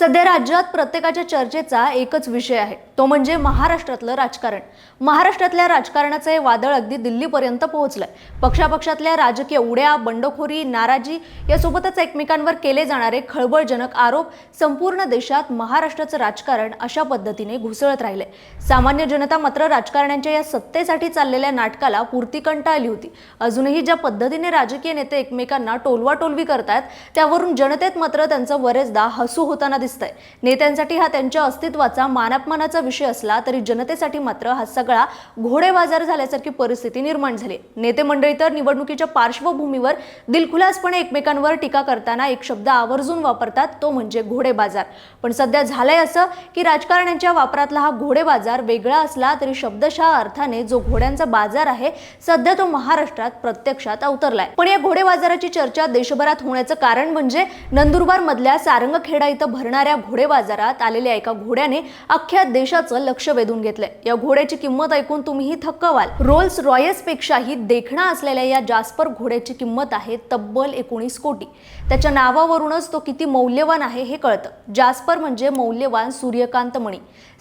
सध्या राज्यात प्रत्येकाच्या चर्चेचा एकच विषय आहे. तो म्हणजे महाराष्ट्रातलं राजकारण. महाराष्ट्रातल्या राजकारणाचं हे वादळ अगदी दिल्लीपर्यंत पोहोचलंय. पक्षापक्षातल्या राजकीय उड्या बंडखोरी नाराजी यासोबतच एकमेकांवर केले जाणारे खळबळजनक आरोप संपूर्ण देशात महाराष्ट्राचं राजकारण अशा पद्धतीने घुसळत राहिले सामान्य जनता मात्र राजकारण्यांच्या या सत्तेसाठी चाललेल्या नाटकाला पुरती कंटाळली होती. अजूनही ज्या पद्धतीने राजकीय नेते एकमेकांना टोलवाटोलवी करतात त्यावरून जनतेत मात्र त्यांचं बरेचदा हसू होताना दिसतंय. नेत्यांसाठी हा त्यांच्या अस्तित्वाचा मानापमानाचा विषय असला तरी जनतेसाठी मात्र हा सगळा घोडेबाजार झाल्यासारखी परिस्थिती निर्माण झाली. नेते मंडळी तर निवडणुकीच्या पार्श्वभूमीवर दिलखुलासपणे एकमेकांवर टीका करताना एक शब्द आवर्जून वापरतात तो म्हणजे घोडेबाजार. पण सध्या झालंय असं की राजकारण्यांच्या वापरातला हा घोडेबाजार वेगळा असला तरी शब्दशः अर्थाने जो घोड्यांचा बाजार आहे सध्या तो महाराष्ट्रात प्रत्यक्षात अवतरलाय. पण या घोडेबाजाराची चर्चा देशभरात होण्याचं कारण म्हणजे नंदुरबार मधल्या सारंगखेडा इथं भरणाऱ्या घोडेबाजारात आलेल्या एका घोड्याने अख्ख्या देशाचं लक्ष वेधून घेतलंय. या घोड्याची किंमत ऐकून तुम्हीही थक्क व्हाल रोल्स रॉयस पेक्षाही देखणा असलेल्या या जास्पर घोड्याची किंमत आहे तब्बल एकोणीस कोटी. त्याच्या नावावरूनच तो किती मौल्यवान आहे हे कळतं. जास्पर म्हणजे मौल्यवान सूर्यकांत मणी.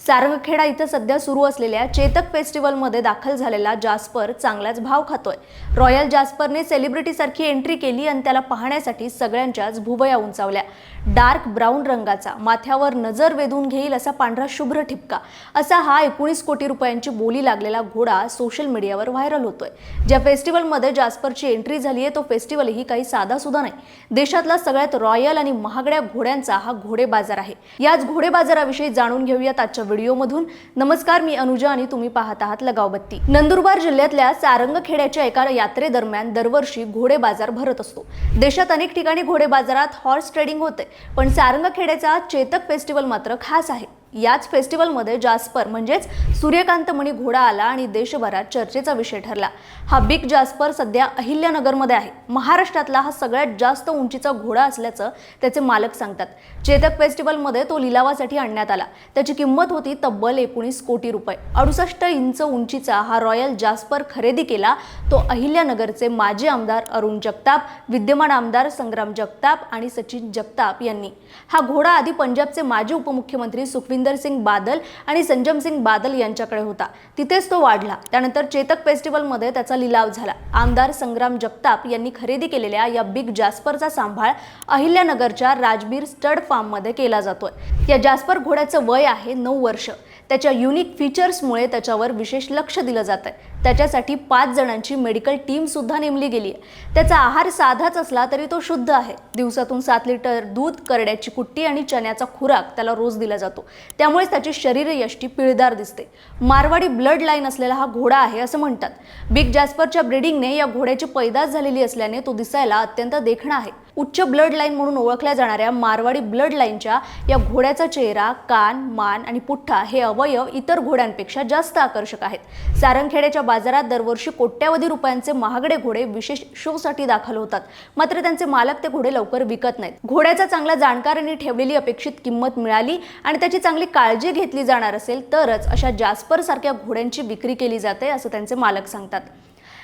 सारंगखेडा इथं सध्या सुरू असलेल्या चेतक फेस्टिवलमध्ये दाखल झालेला जास्पर चांगलाच भाव खातोय. रॉयल जास्परने सेलिब्रिटीसारखी एंट्री केली आणि त्याला पाहण्यासाठी सगळ्यांच्याच भुवया उंचावल्या. डार्क ब्राऊन रंगात रंगाचा माथ्यावर नजर वेधून घेईल असा पांढरा शुभ्र ठिपका. असा हा एकोणीस कोटी रुपयांची बोली लागलेला घोडा सोशल मीडियावर व्हायरल होतोय. ज्या फेस्टिवलमध्ये जास्परची एंट्री झाली आहे तो फेस्टिवलही काही साधा सुद्धा नाही. देशातला सगळ्यात रॉयल आणि महागड्या घोड्यांचा हा घोडे बाजार आहे. याच घोडे बाजाराविषयी जाणून घेऊयात आजच्या व्हिडिओमधून. नमस्कार मी अनुजा आणि तुम्ही पाहत आहात लगावबत्ती. नंदुरबार जिल्ह्यातल्या सारंगखेड्याच्या एका यात्रेदरम्यान दरवर्षी घोडे बाजार भरत असतो. देशात अनेक ठिकाणी घोडे बाजारात हॉर्स ट्रेडिंग होते पण सारंगखेड्याचा चेतक फेस्टिवल मात्र खास आहे. याच फेस्टिवलमध्ये जास्पर म्हणजेच सूर्यकांतमणी घोडा आला आणि देशभरात चर्चेचा विषय ठरला. हा बिग जास्पर सध्या अहिल्यानगरमध्ये आहे. महाराष्ट्रातला हा सगळ्यात जास्त उंचीचा घोडा असल्याचं त्याचे मालक सांगतात. चेतक फेस्टिवलमध्ये तो लिलावासाठी आणण्यात आला. त्याची किंमत होती तब्बल एकोणीस कोटी रुपये. अडुसष्ट इंच उंचीचा हा रॉयल जास्पर खरेदी केला. तो अहिल्यानगरचे माजी आमदार अरुण जगताप विद्यमान आमदार संग्राम जगताप आणि सचिन जगताप यांनी. हा घोडा आधी पंजाबचे माजी उपमुख्यमंत्री सुखविंदर सिंग बादल आणि संजम सिंग बादल यांच्याकडे होता. तिथेच तो वाढला. त्यानंतर चेतक फेस्टिवलमध्ये त्याचा लिलाव झाला. आमदार संग्राम जगताप यांनी खरेदी केलेल्या या बिग जास्परचा सांभाळ अहिल्यानगरच्या राजबीर स्टड फार्ममध्ये केला जातोय. या जास्पर घोड्याचं वय आहे नऊ वर्ष. त्याच्या युनिक फीचर्समुळे त्याच्यावर विशेष लक्ष दिलं जात आहे त्याच्यासाठी पाच जणांची मेडिकल टीम सुद्धा नेमली गेली आहे त्याचा आहार साधाच असला तरी तो शुद्ध आहे. दिवसातून सात लिटर दूध करड्याची कुट्टी आणि चण्याचा खुराक त्याला रोज दिला जातो. त्यामुळेच त्याची शरीरयष्टी पिळदार दिसते. मारवाडी ब्लड लाईन असलेला हा घोडा आहे असं म्हणतात. बिग जॅस्परच्या ब्रिडिंगने या घोड्याची पैदास झालेली असल्याने तो दिसायला अत्यंत देखणा आहे. उच्च ब्लड लाईन म्हणून ओळखल्या जाणाऱ्या मारवाडी ब्लड लाईनच्या या घोड्याचा चेहरा कान मान आणि पुठ्ठा हे अवयव इतर घोड्यांपेक्षा जास्त आकर्षक आहेत. सारंगखेड्याच्या बाजारात दरवर्षी कोट्यावधी रुपयांचे महागडे घोडे विशेष शोसाठी दाखल होतात. मात्र त्यांचे मालक ते घोडे लवकर विकत नाहीत. घोड्याचा चांगला जाणकारांनी ठेवलेली अपेक्षित किंमत मिळाली आणि त्याची चांगली काळजी घेतली जाणार असेल तरच अशा जास्पर सारख्या घोड्यांची विक्री केली जाते असं त्यांचे मालक सांगतात.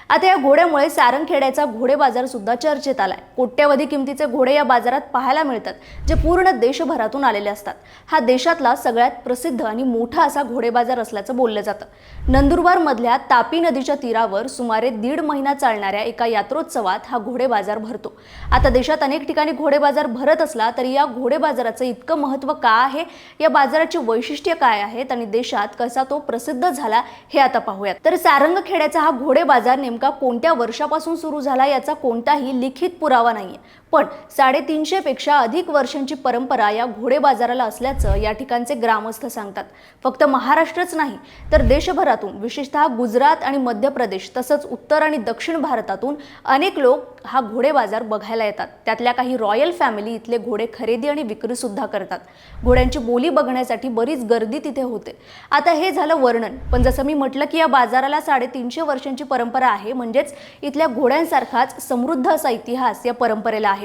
आता या घोड्यामुळे सारंगखेड्याचा घोडे बाजार सुद्धा चर्चेत आलाय. कोट्यवधी किमतीचे घोडे या बाजारात पाहायला मिळतात जे पूर्ण देशभरातून आलेले असतात. हा देशातला सगळ्यात प्रसिद्ध आणि मोठा असा घोडे बाजार असल्याचं बोललं जातं. नंदुरबार मधल्या तापी नदीच्या तीरावर सुमारे दीड महिना चालणाऱ्या एका यात्रोत्सवात हा घोडे बाजार भरतो. आता देशात अनेक ठिकाणी घोडे बाजार भरत असला तरी या घोडे बाजाराचं इतकं महत्त्व का आहे? या बाजाराची वैशिष्ट्य काय आहेत? आणि देशात कसा तो प्रसिद्ध झाला हे आता पाहूयात. तर सारंगखेड्याचा हा घोडे बाजार नेमका कोणत्या वर्षापासून सुरू झाला याचा कोणताही लिखित पुरावा नाहीये. पण साडेतीनशेपेक्षा अधिक वर्षांची परंपरा या घोडे बाजाराला असल्याचं या ठिकाणचे ग्रामस्थ सांगतात. फक्त महाराष्ट्रच नाही तर देशभरातून विशेषतः गुजरात आणि मध्य प्रदेश तसंच उत्तर आणि दक्षिण भारतातून अनेक लोक हा घोडे बाजार बघायला येतात. त्यातल्या काही रॉयल फॅमिली इथले घोडे खरेदी आणि विक्री सुद्धा करतात. घोड्यांची बोली बघण्यासाठी बरीच गर्दी तिथे होते. आता हे झालं वर्णन पण जसं मी म्हटलं की या बाजाराला साडेतीनशे वर्षांची परंपरा आहे म्हणजेच इथल्या घोड्यांसारखाच समृद्ध असा इतिहास या परंपरेला आहे.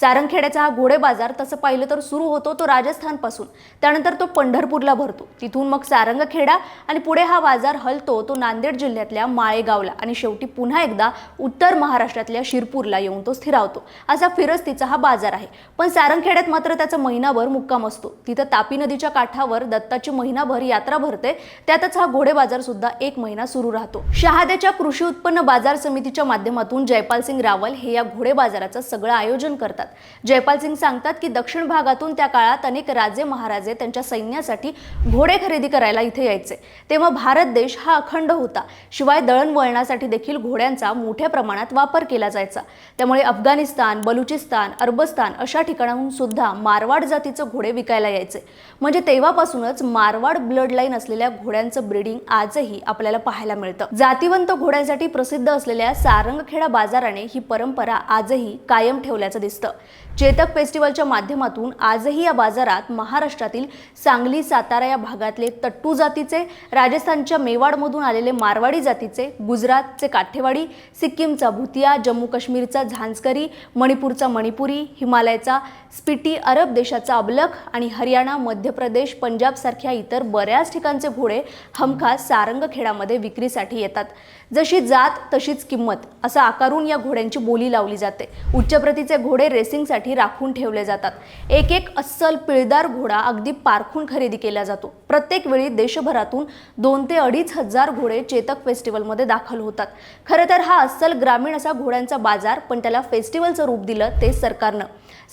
सारंगखेड्याचा हा घोडे बाजार तसं पाहिलं तर सुरू होतो तो राजस्थानपासून. त्यानंतर तो पंढरपूरला भरतो. तिथून मग सारंगखेडा आणि पुढे हा बाजार हलतो. तो नांदेड जिल्ह्यातल्या माळेगावला आणि शेवटी पुन्हा एकदा उत्तर महाराष्ट्रातल्या शिरपूरला येऊन तो स्थिरावतो. असा फिरस्तीचा हा बाजार आहे. पण सारंगखेड्यात मात्र त्याचा महिनाभर मुक्काम असतो. तिथं तापी नदीच्या काठावर दत्ताची महिनाभर यात्रा भरते. त्यातच हा घोडे बाजार सुद्धा एक महिना सुरू राहतो. शहाद्याच्या कृषी उत्पन्न बाजार समितीच्या माध्यमातून जयपाल सिंग रावल हे या घोडे बाजाराचं सगळं आयोजन करतात. जयपाल सिंग सांगतात की दक्षिण भागातून त्या काळात अनेक राजे महाराजे त्यांच्या सैन्यासाठी घोडे खरेदी करायला इथे यायचे. तेव्हा भारत देश हा अखंड होता. शिवाय दळणवळणासाठी देखील घोड्यांचा मोठ्या प्रमाणात वापर केला जायचा. त्यामुळे अफगाणिस्तान बलुचिस्तान अरबस्तान अशा ठिकाणाहून सुद्धा मारवाड जातीचे घोडे विकायला यायचे. म्हणजे तेव्हापासूनच मारवाड ब्लड लाईन असलेल्या घोड्यांचं ब्रीडिंग आजही आपल्याला पाहायला मिळतं. जातीवंत घोड्यांसाठी प्रसिद्ध असलेल्या सारंगखेडा बाजाराने ही परंपरा आजही कायम ठेवली ठेवल्याचं दिसतं. चेतक फेस्टिवलच्या माध्यमातून आजही या बाजारात महाराष्ट्रातील सांगली सातारा या भागातले तट्टू जातीचे राजस्थानच्या मेवाडमधून आलेले मारवाडी जातीचे गुजरातचे काठेवाडी सिक्कीमचा भुतिया जम्मू काश्मीरचा झांस्करी मणिपूरचा मणिपुरी हिमालयाचा स्पिटी अरब देशाचा अबलख आणि हरियाणा मध्य प्रदेश पंजाबसारख्या इतर बऱ्याच ठिकाणचे घोडे हमखास सारंगखेडामध्ये विक्रीसाठी येतात. जशी जात तशीच किंमत असं आकारून या घोड्यांची बोली लावली जाते. उच्च प्रतीचे घोडे रेसिंगसाठी राखून ठेवले जातात. एक एक अस्सल पिळदार घोडा अगदी पारखून खरेदी केला जातो. प्रत्येक वेळी देशभरातून दोन ते अडीच हजार घोडे चेतक फेस्टिवलमध्ये दाखल होतात. खरं तर हा अस्सल ग्रामीण असा घोड्यांचा बाजार पण त्याला फेस्टिवलचं रूप दिलं ते सरकारनं.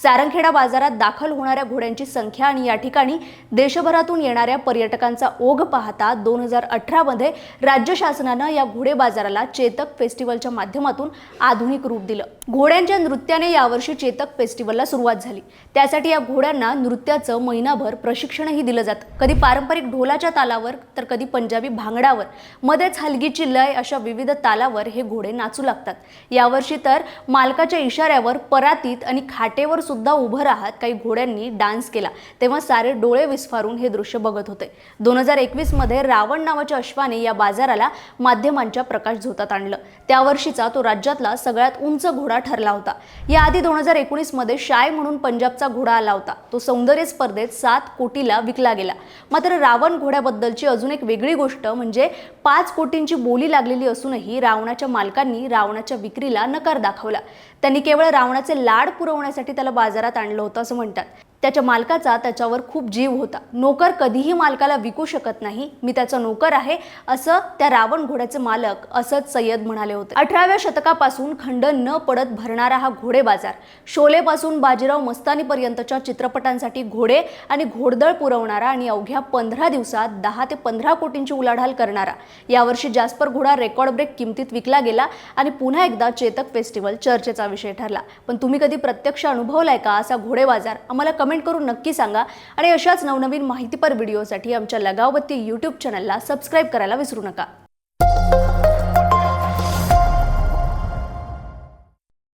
सारंगखेडा बाजारात दाखल होणाऱ्या घोड्यांची संख्या आणि या ठिकाणी देशभरातून येणाऱ्या पर्यटकांचा ओघ पाहता दोन हजार अठरामध्ये राज्य शासनानं या घोडे बाजाराला चेतक फेस्टिवलच्या माध्यमातून आधुनिक रूप दिलं. घोड्यांच्या नृत्याने यावर्षी चेतक फेस्टिवलला सुरुवात झाली. त्यासाठी या घोड्यांना नृत्याचं महिनाभर प्रशिक्षणही दिलं जातं. कधी पारंपरिक ढोलाच्या तालावर तर कधी पंजाबी भांगडावर. मध्येच हलगीची लय अशा विविध तालावर हे घोडे नाचू लागतात. यावर्षी तर मालकाच्या इशाऱ्यावर परातीत आणि खाटेवर सुद्धा उभं राहत काही घोड्यांनी डान्स केला. तेव्हा सारे डोळे विस्फारून हे दृश्य बघत होते. दोन हजार एकवीसमध्ये रावण नावाच्या अश्वाने या बाजाराला माध्यमांच्या प्रकाश झोतात आणलं. त्या वर्षीचा तो राज्यातला सगळ्यात उंच घोडा ठरला होता. याआधी दोन हजार एकोणीसमध्ये शाय म्हणून पंजाबचा घोडा आला होता. तो सौंदर्य स्पर्धेत सात कोटीला विकला गेला. मात्र रावण घोड्याबद्दलची अजून एक वेगळी गोष्ट म्हणजे पाच कोटींची बोली लागलेली असूनही रावणाच्या मालकांनी रावणाच्या विक्रीला नकार दाखवला. त्यांनी केवळ रावणाचे लाड पुरवण्यासाठी त्याला बाजारात आणलं होतं असं म्हणतात. त्याच्या मालकाचा त्याच्यावर खूप जीव होता. नोकर कधीही मालकाला विकू शकत नाही. मी त्याचा नोकर आहे असं त्या रावण घोड्याचे मालक असंच सय्यद म्हणाले होते. अठराव्या शतकापासून खंड न पडत भरणारा हा घोडे बाजार शोलेपासून बाजीराव मस्तानीपर्यंतच्या चित्रपटांसाठी घोडे आणि घोडदळ पुरवणारा आणि अवघ्या पंधरा दिवसात दहा ते पंधरा कोटींची उलाढाल करणारा यावर्षी जास्पर घोडा रेकॉर्ड ब्रेक किमतीत विकला गेला आणि पुन्हा एकदा चेतक फेस्टिवल चर्चेचा विषय ठरला. पण तुम्ही कधी प्रत्यक्ष अनुभवलाय का असा घोडे बाजार? आम्हाला कमेंट करून नक्की सांगा. आणि अशाच नवनवीन माहितीपर व्हिडिओसाठी आमच्या लगावबत्ती यूट्यूब चॅनलला सबस्क्राईब करायला विसरू नका.